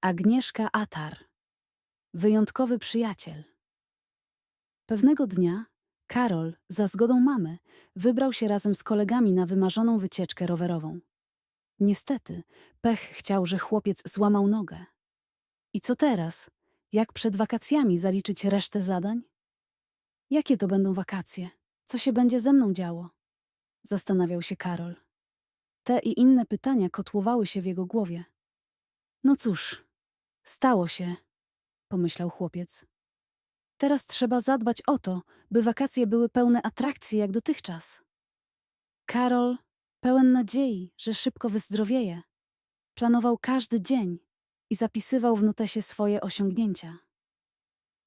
Agnieszka Atar. Wyjątkowy przyjaciel. Pewnego dnia Karol, za zgodą mamy, wybrał się razem z kolegami na wymarzoną wycieczkę rowerową. Niestety, pech chciał, że chłopiec złamał nogę. I co teraz? Jak przed wakacjami zaliczyć resztę zadań? Jakie to będą wakacje? Co się będzie ze mną działo? Zastanawiał się Karol. Te i inne pytania kotłowały się w jego głowie. No cóż, stało się, pomyślał chłopiec. Teraz trzeba zadbać o to, by wakacje były pełne atrakcji jak dotychczas. Karol, pełen nadziei, że szybko wyzdrowieje, planował każdy dzień i zapisywał w notesie swoje osiągnięcia.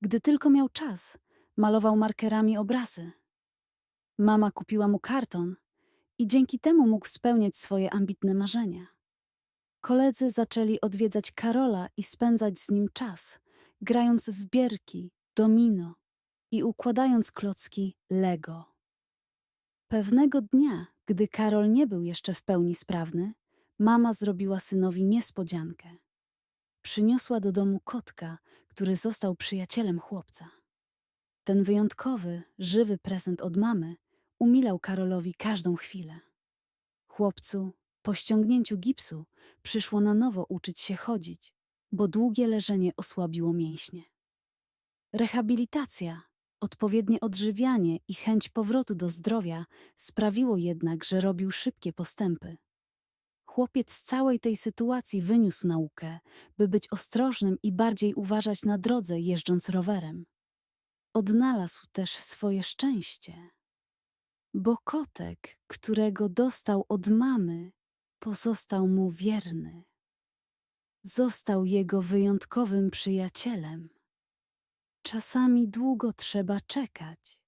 Gdy tylko miał czas, malował markerami obrazy. Mama kupiła mu karton i dzięki temu mógł spełniać swoje ambitne marzenia. Koledzy zaczęli odwiedzać Karola i spędzać z nim czas, grając w bierki, domino i układając klocki Lego. Pewnego dnia, gdy Karol nie był jeszcze w pełni sprawny, mama zrobiła synowi niespodziankę. Przyniosła do domu kotka, który został przyjacielem chłopca. Ten wyjątkowy, żywy prezent od mamy umilał Karolowi każdą chwilę. Chłopcu, po ściągnięciu gipsu, przyszło na nowo uczyć się chodzić, bo długie leżenie osłabiło mięśnie. Rehabilitacja, odpowiednie odżywianie i chęć powrotu do zdrowia sprawiło jednak, że robił szybkie postępy. Chłopiec z całej tej sytuacji wyniósł naukę, by być ostrożnym i bardziej uważać na drodze jeżdżąc rowerem. Odnalazł też swoje szczęście, bo kotek, którego dostał od mamy, pozostał mu wierny. Został jego wyjątkowym przyjacielem. Czasami długo trzeba czekać,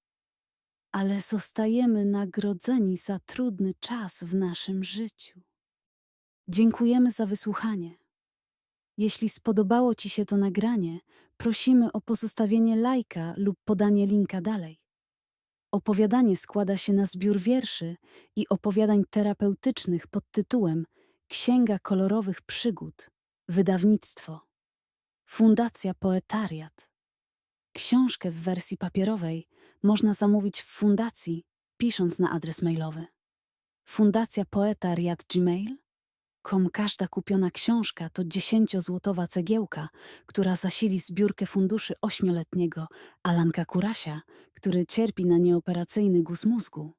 ale zostajemy nagrodzeni za trudny czas w naszym życiu. Dziękujemy za wysłuchanie. Jeśli spodobało Ci się to nagranie, prosimy o pozostawienie lajka lub podanie linka dalej. Opowiadanie składa się na zbiór wierszy i opowiadań terapeutycznych pod tytułem Księga kolorowych przygód. Wydawnictwo. Fundacja Poetariat. Książkę w wersji papierowej można zamówić w fundacji, pisząc na adres mailowy. Fundacja Poetariat Gmail. Kom każda kupiona książka to 10-złotowa cegiełka, która zasili zbiórkę funduszy ośmioletniego Alanka Kurasia, który cierpi na nieoperacyjny guz mózgu.